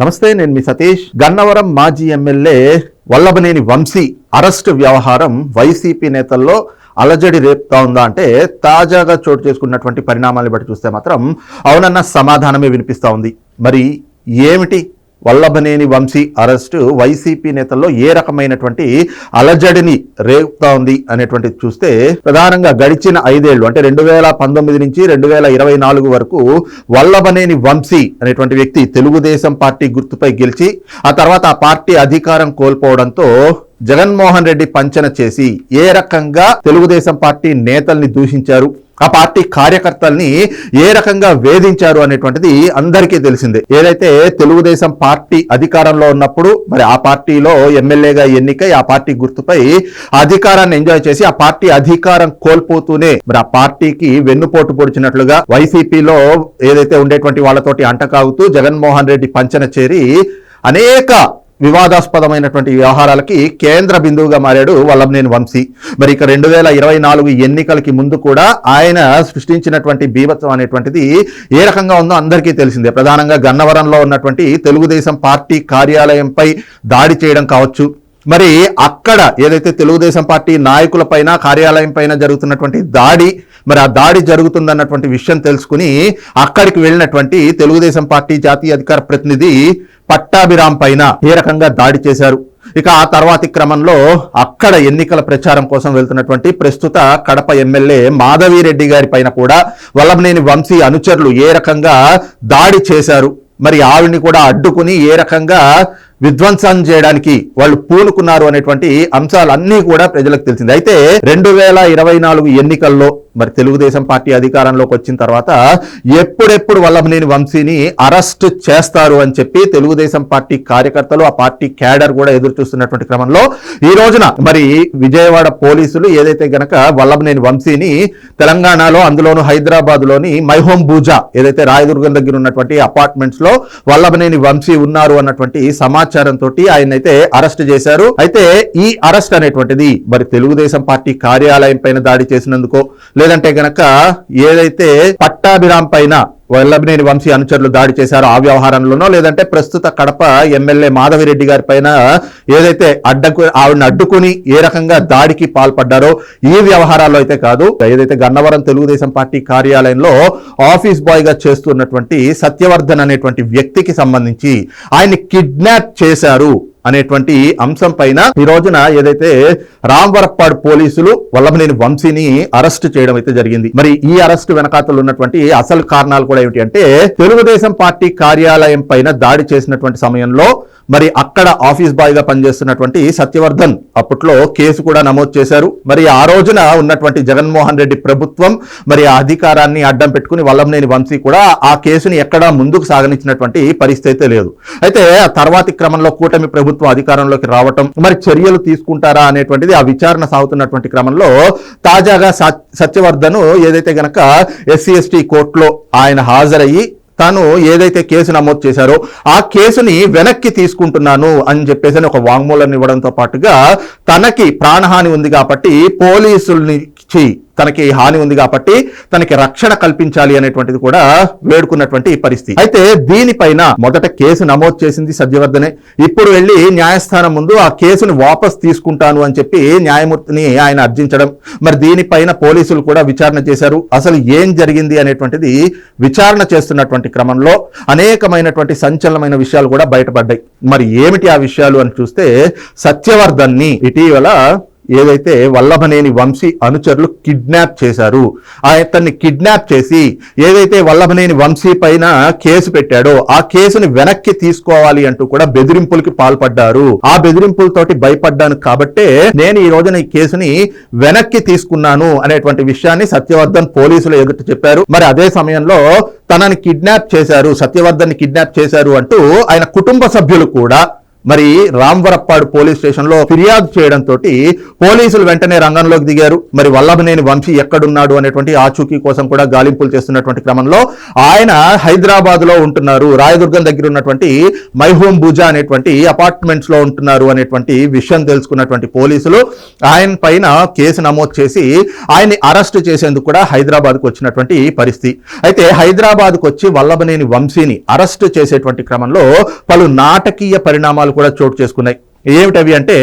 నమస్తే నేను మీ సతీష్. గన్నవరం మాజీ ఎమ్మెల్యే వల్లభనేని వంశీ అరెస్ట్ వ్యవహారం వైసీపీ నేతల్లో అలజడి రేపుతా ఉందా అంటే తాజాగా చోటు చేసుకున్నటువంటి పరిణామాలను బట్టి చూస్తే మాత్రం అవునన్న సమాధానమే వినిపిస్తూ ఉంది. మరి ఏమిటి? వల్లభనేని వంశీ అరెస్టు. వైసీపీ నేతల్లో ఏ రకమైనటువంటి అలజడిని రేపుతా ఉంది అనేటువంటి చూస్తే ప్రధానంగా గడిచిన ఐదేళ్ళు అంటే రెండు వేల పంతొమ్మిది నుంచి రెండు వేల ఇరవై నాలుగు వరకు వల్లభనేని వంశీ అనేటువంటి వ్యక్తి తెలుగుదేశం పార్టీ గుర్తుపై గెలిచి ఆ తర్వాత ఆ పార్టీ అధికారం కోల్పోవడంతో జగన్మోహన్ రెడ్డి పంచన చేసి ఏ రకంగా తెలుగుదేశం పార్టీ నేతల్ని దూషించారు? ఆ పార్టీ కార్యకర్తల్ని ఏ రకంగా వేధించారు అనేటువంటిది అందరికీ తెలిసిందే. ఏదైతే తెలుగుదేశం పార్టీ అధికారంలో ఉన్నప్పుడు మరి ఆ పార్టీలో ఎమ్మెల్యేగా ఎన్నికై ఆ పార్టీ గుర్తుపై అధికారాన్ని ఎంజాయ్ చేసి ఆ పార్టీ అధికారం కోల్పోతూనే మరి ఆ పార్టీకి వెన్నుపోటు పొడిచినట్లుగా వైసీపీలో ఏదైతే ఉండేటువంటి వాళ్ళతోటి అంటకాగుతూ జగన్మోహన్ రెడ్డి పంచన చేరి అనేక వివాదాస్పదమైనటువంటి వ్యవహారాలకి కేంద్ర బిందువుగా మారాడు వల్లభనేని వంశీ. మరి ఇక రెండు వేల ఇరవై నాలుగు ఎన్నికలకి ముందు కూడా ఆయన సృష్టించినటువంటి బీభత్సం అనేటువంటిది ఏ రకంగా ఉందో అందరికీ తెలిసిందే. ప్రధానంగా గన్నవరంలో ఉన్నటువంటి తెలుగుదేశం పార్టీ కార్యాలయంపై దాడి చేయడం కావచ్చు. మరి అక్కడ ఏదైతే తెలుగుదేశం పార్టీ నాయకుల పైన కార్యాలయం పైన జరుగుతున్నటువంటి దాడి మరి ఆ దాడి జరుగుతుందన్నటువంటి విషయం తెలుసుకుని అక్కడికి వెళ్ళినటువంటి తెలుగుదేశం పార్టీ జాతీయ అధికార ప్రతినిధి పట్టాభిరామ్ పైన ఏ రకంగా దాడి చేశారు? ఇక ఆ తర్వాతి క్రమంలో అక్కడ ఎన్నికల ప్రచారం కోసం వెళ్తున్నటువంటి ప్రస్తుత కడప ఎమ్మెల్యే మాధవిరెడ్డి గారి పైన కూడా వల్లభనేని వంశీ అనుచరులు ఏ రకంగా దాడి చేశారు? మరి ఆవిడ్ని కూడా అడ్డుకుని ఏ రకంగా విధ్వంసం చేయడానికి వాళ్ళు పూనుకున్నారు అనేటువంటి అంశాలన్నీ కూడా ప్రజలకు తెలిసింది. అయితే రెండు వేల ఇరవై నాలుగు ఎన్నికల్లో మరి తెలుగుదేశం పార్టీ అధికారంలోకి వచ్చిన తర్వాత ఎప్పుడెప్పుడు వల్లభనేని వంశీని అరెస్ట్ చేస్తారు అని చెప్పి తెలుగుదేశం పార్టీ కార్యకర్తలు ఆ పార్టీ క్యాడర్ కూడా ఎదురు చూస్తున్నటువంటి క్రమంలో ఈ రోజున మరి విజయవాడ పోలీసులు ఏదైతే గనక వల్లభనేని వంశీని తెలంగాణలో అందులోను హైదరాబాద్లోని మైహోం బూజా ఏదైతే రాయదుర్గం దగ్గర ఉన్నటువంటి అపార్ట్మెంట్స్లో వల్లభనేని వంశీ ఉన్నారు అన్నటువంటి సమాచారంతో ఆయన అయితే అరెస్ట్ చేశారు. అయితే ఈ అరెస్ట్ అనేటువంటిది మరి తెలుగుదేశం పార్టీ కార్యాలయం పైన దాడి చేసినందుకో లేదంటే గనక ఏదైతే పట్టాభిరామ్ పైన వల్లభనేని వంశీ అనుచరులు దాడి చేశారో ఆ వ్యవహారంలోనో లేదంటే ప్రస్తుత కడప ఎమ్మెల్యే మాధవిరెడ్డి గారి పైన ఏదైతే అడ్డకు ఆవిడని అడ్డుకుని ఏ రకంగా దాడికి పాల్పడ్డారో ఈ వ్యవహారాల్లో అయితే కాదు. ఏదైతే గన్నవరం తెలుగుదేశం పార్టీ కార్యాలయంలో ఆఫీస్ బాయ్గా చేస్తున్నటువంటి సత్యవర్ధన్ అనేటువంటి వ్యక్తికి సంబంధించి ఆయన్ని కిడ్నాప్ చేశారు. అనేటువంటి అంశం పైన ఈ రోజున ఏదైతే రాంవరప్పాడు పోలీసులు వల్లభనేని వంశీని అరెస్ట్ చేయడం అయితే జరిగింది. మరి ఈ అరెస్ట్ వెనకాతలు ఉన్నటువంటి అసలు కారణాలు కూడా ఏమిటి అంటే తెలుగుదేశం పార్టీ కార్యాలయం పైన దాడి చేసినటువంటి సమయంలో మరి అక్కడ ఆఫీస్ బాయ్గా పనిచేస్తున్నటువంటి సత్యవర్ధన్ అప్పట్లో కేసు కూడా నమోదు చేశారు. మరి ఆ రోజున ఉన్నటువంటి జగన్మోహన్ రెడ్డి ప్రభుత్వం మరి ఆ అధికారాన్ని అడ్డం పెట్టుకుని వల్లంనేని వంశీ కూడా ఆ కేసుని ఎక్కడా ముందుకు సాగనిచ్చినటువంటి పరిస్థితి అయితే లేదు. అయితే ఆ తర్వాతి క్రమంలో కూటమి ప్రభుత్వం అధికారంలోకి రావటం మరి చర్యలు తీసుకుంటారా అనేటువంటిది ఆ విచారణ సాగుతున్నటువంటి క్రమంలో తాజాగా సత్- ఏదైతే గనక ఎస్సీ ఎస్టీ కోర్టులో ఆయన హాజరయ్యి తాను ఏదైతే కేసు నమోదు చేశారో ఆ కేసుని వెనక్కి తీసుకుంటున్నాను అని చెప్పేసి అని ఒక వాంగ్మూలం ఇవ్వడంతో పాటుగా తనకి ప్రాణహాని ఉంది కాబట్టి పోలీసుల్ని చి తనకి హాని ఉంది కాబట్టి తనకి రక్షణ కల్పించాలి అనేటువంటిది కూడా వేడుకున్నటువంటి పరిస్థితి. అయితే దీనిపైన మొదట కేసు నమోదు చేసింది సత్యవర్ధనే. ఇప్పుడు వెళ్ళి న్యాయస్థానం ముందు ఆ కేసుని వాపస్ తీసుకుంటాను అని చెప్పి న్యాయమూర్తిని ఆయన అర్జించడం. మరి దీనిపైన పోలీసులు కూడా విచారణ చేశారు. అసలు ఏం జరిగింది అనేటువంటిది విచారణ చేస్తున్నటువంటి క్రమంలో అనేకమైనటువంటి సంచలనమైన విషయాలు కూడా బయటపడ్డాయి. మరి ఏమిటి ఆ విషయాలు అని చూస్తే సత్యవర్ధన్ని ఇటీవల ఏదైతే వల్లభనేని వంశీ అనుచరులు కిడ్నాప్ చేశారు అతన్ని కిడ్నాప్ చేసి ఏదైతే వల్లభనేని వంశీ పైన కేసు పెట్టాడో ఆ కేసుని వెనక్కి తీసుకోవాలి అంటూ కూడా బెదిరింపులకి పాల్పడ్డారు. ఆ బెదిరింపులతోటి భయపడ్డాను కాబట్టే నేను ఈ రోజున ఈ కేసుని వెనక్కి తీసుకున్నాను అనేటువంటి విషయాన్ని సత్యవర్ధన్ పోలీసులు ఎదుట చెప్పారు. మరి అదే సమయంలో తనని కిడ్నాప్ చేశారు సత్యవర్ధన్ కిడ్నాప్ చేశారు అంటూ ఆయన కుటుంబ సభ్యులు కూడా మరి రాంవరప్పాడు పోలీస్ స్టేషన్లో ఫిర్యాదు చేయడంతో పోలీసులు వెంటనే రంగంలోకి దిగారు. మరి వల్లభనేని వంశీ ఎక్కడున్నాడు అనేటువంటి ఆచూకీ కోసం కూడా గాలింపులు చేస్తున్నటువంటి క్రమంలో ఆయన హైదరాబాద్లో ఉంటున్నారు. రాయదుర్గం దగ్గర ఉన్నటువంటి మైహోమ్ భుజా అనేటువంటి అపార్ట్మెంట్స్లో ఉంటున్నారు అనేటువంటి విషయం తెలుసుకున్నటువంటి పోలీసులు ఆయన పైన కేసు నమోదు చేసి ఆయన్ని అరెస్ట్ చేసేందుకు కూడా హైదరాబాద్కు వచ్చినటువంటి పరిస్థితి. అయితే హైదరాబాద్కు వచ్చి వల్లభనేని వంశీని అరెస్ట్ చేసేటువంటి క్రమంలో పలు నాటకీయ పరిణామాలు కూడా చోటు చేసుకున్నాయి. ఏమిటవి అంటే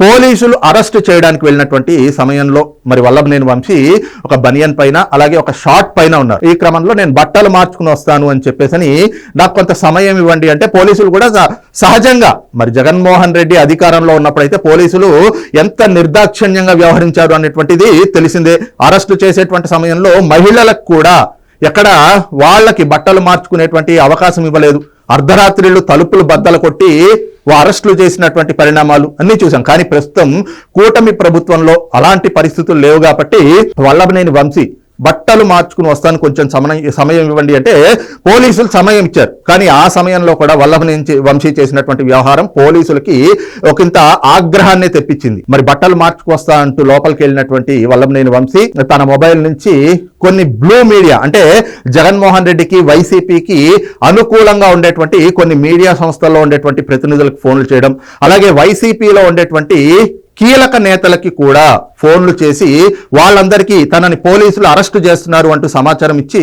పోలీసులు అరెస్ట్ చేయడానికి వెళ్ళినటువంటి సమయంలో మరి వల్లభనేని వంశీ ఒక బనియన్ పైన అలాగే ఒక షార్ట్ పైన ఉన్నారు. ఈ క్రమంలో నేను బట్టలు మార్చుకుని వస్తాను అని చెప్పేసి నాకు కొంత సమయం ఇవ్వండి అంటే పోలీసులు కూడా స- సహజంగా మరి జగన్మోహన్ రెడ్డి అధికారంలో ఉన్నప్పుడైతే పోలీసులు ఎంత నిర్దాక్షిణ్యంగా వ్యవహరించారు అనేటువంటిది తెలిసిందే. అరెస్టు చేసేటువంటి సమయంలో మహిళలకు కూడా ఎక్కడ వాళ్ళకి బట్టలు మార్చుకునేటువంటి అవకాశం ఇవ్వలేదు. అర్ధరాత్రిళ్ళు తలుపులు బద్దలు కొట్టి అరెస్టులు చేసినటువంటి పరిణామాలు అన్ని చూసాం కానీ ప్రస్తుతం కూటమి ప్రభుత్వంలో అలాంటి పరిస్థితులు లేవు కాబట్టి వల్లభనేని వంశీ బట్టలు మార్చుకుని వస్తాను కొంచెం సమయం సమయం ఇవ్వండి అంటే పోలీసులు సమయం ఇచ్చారు. కానీ ఆ సమయంలో కూడా వల్లభ వంశీ చేసినటువంటి వ్యవహారం పోలీసులకి ఒకంత ఆగ్రహాన్ని తెప్పించింది. మరి బట్టలు మార్చుకొస్తా అంటూ లోపలికి వెళ్ళినటువంటి వల్లభనేని వంశీ తన మొబైల్ నుంచి కొన్ని బ్లూ మీడియా అంటే జగన్మోహన్ రెడ్డికి వైసీపీకి అనుకూలంగా ఉండేటువంటి కొన్ని మీడియా సంస్థల్లో ఉండేటువంటి ప్రతినిధులకు ఫోన్లు చేయడం అలాగే వైసీపీలో ఉండేటువంటి కీలక నేతలకి కూడా ఫోన్లు చేసి వాళ్ళందరికీ తనని పోలీసులు అరెస్టు చేస్తున్నారు అంటూ సమాచారం ఇచ్చి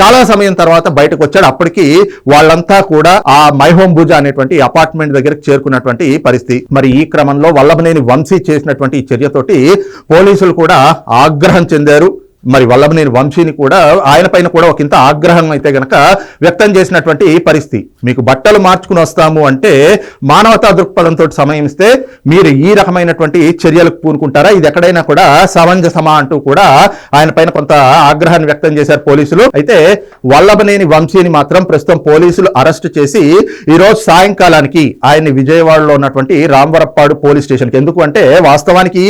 చాలా సమయం తర్వాత బయటకు వచ్చాడు. అప్పటికి వాళ్ళంతా కూడా ఆ మైహోమ్ భుజ అనేటువంటి అపార్ట్మెంట్ దగ్గరకు చేరుకున్నటువంటి పరిస్థితి. మరి ఈ క్రమంలో వల్లభనేని వంశీ చేసినటువంటి ఈ చర్యతోటి పోలీసులు కూడా ఆగ్రహం చెందారు. మరి వల్లభనేని వంశీని కూడా ఆయన పైన కూడా ఒక ఇంత ఆగ్రహం అయితే గనక వ్యక్తం చేసినటువంటి పరిస్థితి. మీకు బట్టలు మార్చుకుని వస్తాము అంటే మానవతా దృక్పథంతో సమయం ఇస్తే మీరు ఈ రకమైనటువంటి చర్యలకు పూనుకుంటారా? ఇది ఎక్కడైనా కూడా సమంజసమా అంటూ కూడా ఆయన పైన కొంత ఆగ్రహాన్ని వ్యక్తం చేశారు పోలీసులు. అయితే వల్లభనేని వంశీని మాత్రం ప్రస్తుతం పోలీసులు అరెస్ట్ చేసి ఈ రోజు సాయంకాలానికి ఆయన్ని విజయవాడలో ఉన్నటువంటి రామవరప్పాడు పోలీస్ స్టేషన్కి. ఎందుకు అంటే వాస్తవానికి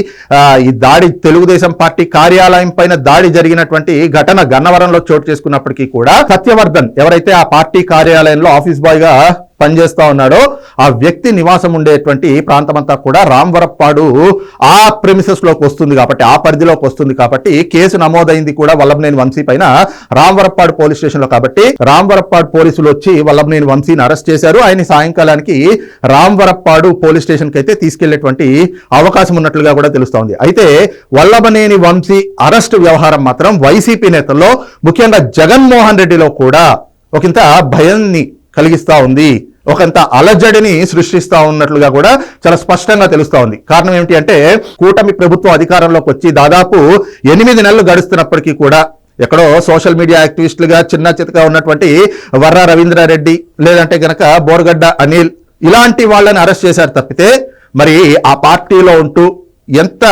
ఈ దాడి తెలుగుదేశం పార్టీ కార్యాలయం పైన దాడి జరిగినటువంటి ఘటన గన్నవరంలో చోటు చేసుకున్నప్పటికీ కూడా సత్యవర్ధన్ ఎవరైతే ఆ పార్టీ కార్యాలయంలో ఆఫీస్ బాయ్గా పనిచేస్తూ ఉన్నాడో ఆ వ్యక్తి నివాసం ఉండేటువంటి ప్రాంతమంతా కూడా రాంవరప్పాడు ఆ ప్రెమిసెస్లోకి వస్తుంది కాబట్టి ఆ పరిధిలోకి వస్తుంది కాబట్టి కేసు నమోదైంది కూడా వల్లభనేని వంశీ పైన రాంవరప్పాడు పోలీస్ స్టేషన్లో కాబట్టి రాంవరప్పాడు పోలీసులు వచ్చి వల్లభనేని వంశీని అరెస్ట్ చేశారు. ఆయన సాయంకాలానికి రాంవరప్పాడు పోలీస్ స్టేషన్కి అయితే తీసుకెళ్ళేటువంటి అవకాశం ఉన్నట్లుగా కూడా తెలుస్తోంది అయితే వల్లభనేని వంశీ అరెస్ట్ వ్యవహారం మాత్రం వైసీపీ నేతల్లో ముఖ్యంగా జగన్మోహన్ రెడ్డిలో కూడా ఒకంత భయాన్ని కలిగిస్తూ ఉంది. ఒకంత అలజడిని సృష్టిస్తూ ఉన్నట్లుగా కూడా చాలా స్పష్టంగా తెలుస్తూ ఉంది. కారణం ఏమిటి అంటే కూటమి ప్రభుత్వం అధికారంలోకి వచ్చి దాదాపు ఎనిమిది నెలలు గడుస్తున్నప్పటికీ కూడా ఎక్కడో సోషల్ మీడియా యాక్టివిస్టులుగా చిన్న చితగా ఉన్నటువంటి వర్ర రవీంద్రారెడ్డి లేదంటే గనక బోర్గడ్డ అనిల్ ఇలాంటి వాళ్ళని అరెస్ట్ చేశారు తప్పితే మరి ఆ పార్టీలో ఉంటూ ఎంత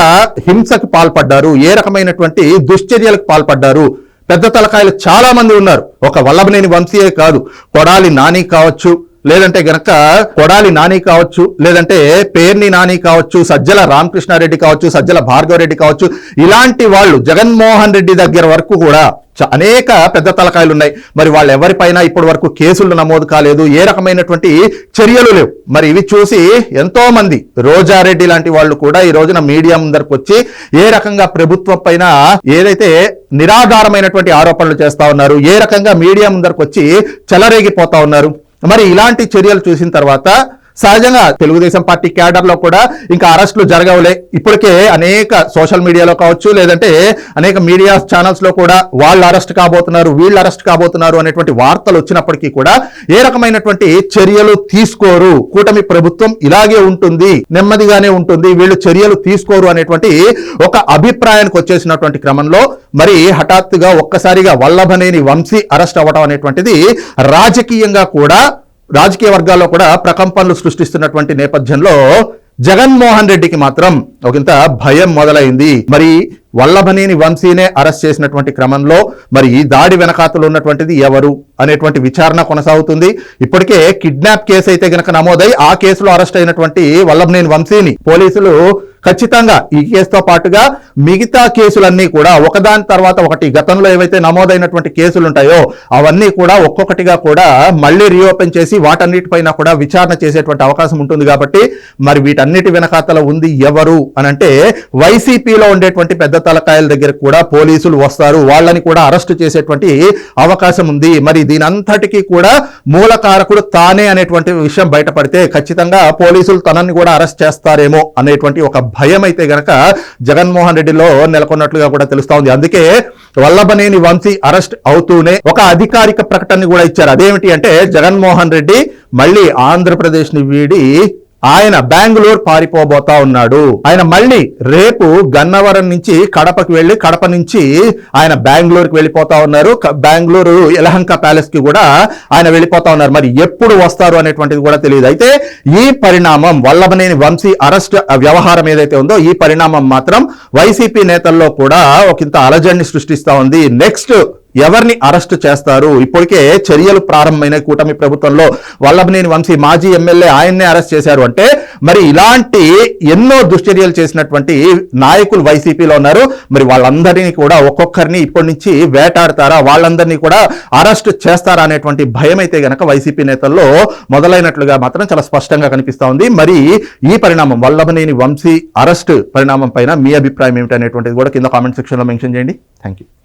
హింసకు పాల్పడ్డారు ఏ రకమైనటువంటి దుశ్చర్యలకు పాల్పడ్డారు పెద్ద తలకాయలు చాలా మంది ఉన్నారు. ఒక వల్లభనేని వంశీయే కాదు. కొడాలి నాని కావచ్చు లేదంటే గనక కొడాలి నాని కావచ్చు లేదంటే పేర్ని నాని కావచ్చు సజ్జల రామకృష్ణారెడ్డి కావచ్చు సజ్జల భార్గవరెడ్డి కావచ్చు ఇలాంటి వాళ్ళు జగన్మోహన్ రెడ్డి దగ్గర వరకు కూడా చ- అనేక పెద్ద తలకాయలు ఉన్నాయి మరి వాళ్ళు ఎవరిపైన ఇప్పటి వరకు కేసులు నమోదు కాలేదు ఏ రకమైనటువంటి చర్యలు లేవు. మరి ఇవి చూసి ఎంతో మంది రోజారెడ్డి లాంటి వాళ్ళు కూడా ఈ రోజున మీడియా ముందరకు వచ్చి ఏ రకంగా ప్రభుత్వం పైన ఏదైతే నిరాధారమైనటువంటి ఆరోపణలు చేస్తా ఉన్నారు ఏ రకంగా మీడియా ముందరకు వచ్చి చెలరేగిపోతా ఉన్నారు మరి ఇలాంటి చర్యలు చూసిన తర్వాత సహజంగా తెలుగుదేశం పార్టీ క్యాడర్లో కూడా ఇంకా అరెస్టులు జరగవులే. ఇప్పటికే అనేక సోషల్ మీడియాలో కావచ్చు లేదంటే అనేక మీడియా ఛానల్స్లో కూడా వాళ్ళు అరెస్ట్ కాబోతున్నారు వీళ్ళు అరెస్ట్ కాబోతున్నారు అనేటువంటి వార్తలు వచ్చినప్పటికీ కూడా ఏ రకమైనటువంటి చర్యలు తీసుకోరు. కూటమి ప్రభుత్వం ఇలాగే ఉంటుంది నెమ్మదిగానే ఉంటుంది వీళ్ళు చర్యలు తీసుకోరు అనేటువంటి ఒక అభిప్రాయానికి వచ్చేసినటువంటి క్రమంలో మరి హఠాత్తుగా ఒక్కసారిగా వల్లభనేని వంశీ అరెస్ట్ అవ్వడం అనేటువంటిది రాజకీయంగా కూడా రాజకీయ వర్గాల్లో కూడా ప్రకంపనలు సృష్టిస్తున్నటువంటి నేపథ్యంలో జగన్మోహన్ రెడ్డికి మాత్రం ఒకంత భయం మొదలైంది. మరి వల్లభనేని వంశీనే అరెస్ట్ చేసినటువంటి క్రమంలో మరి ఈ దాడి వెనకాతలు ఉన్నటువంటిది ఎవరు అనేటువంటి విచారణ కొనసాగుతుంది. ఇప్పటికే కిడ్నాప్ కేసు అయితే గనక నమోదై ఆ కేసులో అరెస్ట్ అయినటువంటి వల్లభనేని వంశీని పోలీసులు ఖచ్చితంగా ఈ కేసుతో పాటుగా మిగతా కేసులన్నీ కూడా ఒకదాని తర్వాత ఒకటి గతంలో ఏవైతే నమోదైనటువంటి కేసులు ఉంటాయో అవన్నీ కూడా ఒక్కొక్కటిగా కూడా మళ్ళీ రీఓపెన్ చేసి వాటన్నిటిపైన కూడా విచారణ చేసేటువంటి అవకాశం ఉంటుంది కాబట్టి మరి వీటన్నిటి వెనకాతల ఉంది ఎవరు అని అంటే వైసీపీలో ఉండేటువంటి పెద్ద తలకాయల దగ్గర కూడా పోలీసులు వస్తారు. వాళ్ళని కూడా అరెస్ట్ చేసేటువంటి అవకాశం ఉంది. మరి దీనంతటికీ కూడా మూల కారకుడు తానే అనేటువంటి విషయం బయటపడితే ఖచ్చితంగా పోలీసులు తనని కూడా అరెస్ట్ చేస్తారేమో అనేటువంటి ఒక భయం అయితే గనక జగన్మోహన్ రెడ్డిలో నెలకొన్నట్లుగా కూడా తెలుస్తా ఉంది. అందుకే వల్లభనేని వంశీ అరెస్ట్ అవుతూనే ఒక అధికారిక ప్రకటన కూడా ఇచ్చారు. అదేమిటి అంటే జగన్మోహన్ రెడ్డి మళ్ళీ ఆంధ్రప్రదేశ్ని వీడి ఆయన బెంగళూరు పారిపోబోతా ఉన్నాడు. ఆయన మళ్ళీ రేపు గన్నవరం నుంచి కడపకి వెళ్ళి కడప నుంచి ఆయన బెంగళూరుకి వెళ్ళిపోతా ఉన్నారు. బెంగళూరు యలహంక ప్యాలెస్కి కూడా ఆయన వెళ్ళిపోతా ఉన్నారు. మరి ఎప్పుడు వస్తారు అనేటువంటిది కూడా తెలియదు. అయితే ఈ పరిణామం వల్లభనేని వంశీ అరెస్ట్ వ్యవహారం ఏదైతే ఉందో ఈ పరిణామం మాత్రం వైసీపీ నేతల్లో కూడా ఒకంత అలజడిని సృష్టిస్తా ఉంది. నెక్స్ట్ ఎవరిని అరెస్ట్ చేస్తారు? ఇప్పటికే చర్యలు ప్రారంభమైన కూటమి ప్రభుత్వంలో వల్లభనేని వంశీ మాజీ ఎమ్మెల్యే ఆయన్నే అరెస్ట్ చేశారు. అంటే మరి ఇలాంటి ఎన్నో దుశ్చర్యలు చేసినటువంటి నాయకులు వైసీపీలో ఉన్నారు. మరి వాళ్ళందరినీ కూడా ఒక్కొక్కరిని ఇప్పటి నుంచి వేటాడతారా? వాళ్ళందరినీ కూడా అరెస్ట్ చేస్తారా అనేటువంటి భయం అయితే గనక వైసీపీ నేతల్లో మొదలైనట్లుగా మాత్రం చాలా స్పష్టంగా కనిపిస్తూ ఉంది. మరి ఈ పరిణామం వల్లభనేని వంశీ అరెస్ట్ పరిణామం పైన మీ అభిప్రాయం ఏమిటనేటువంటిది కూడా కింద కామెంట్ సెక్షన్లో మెన్షన్ చేయండి. Thank you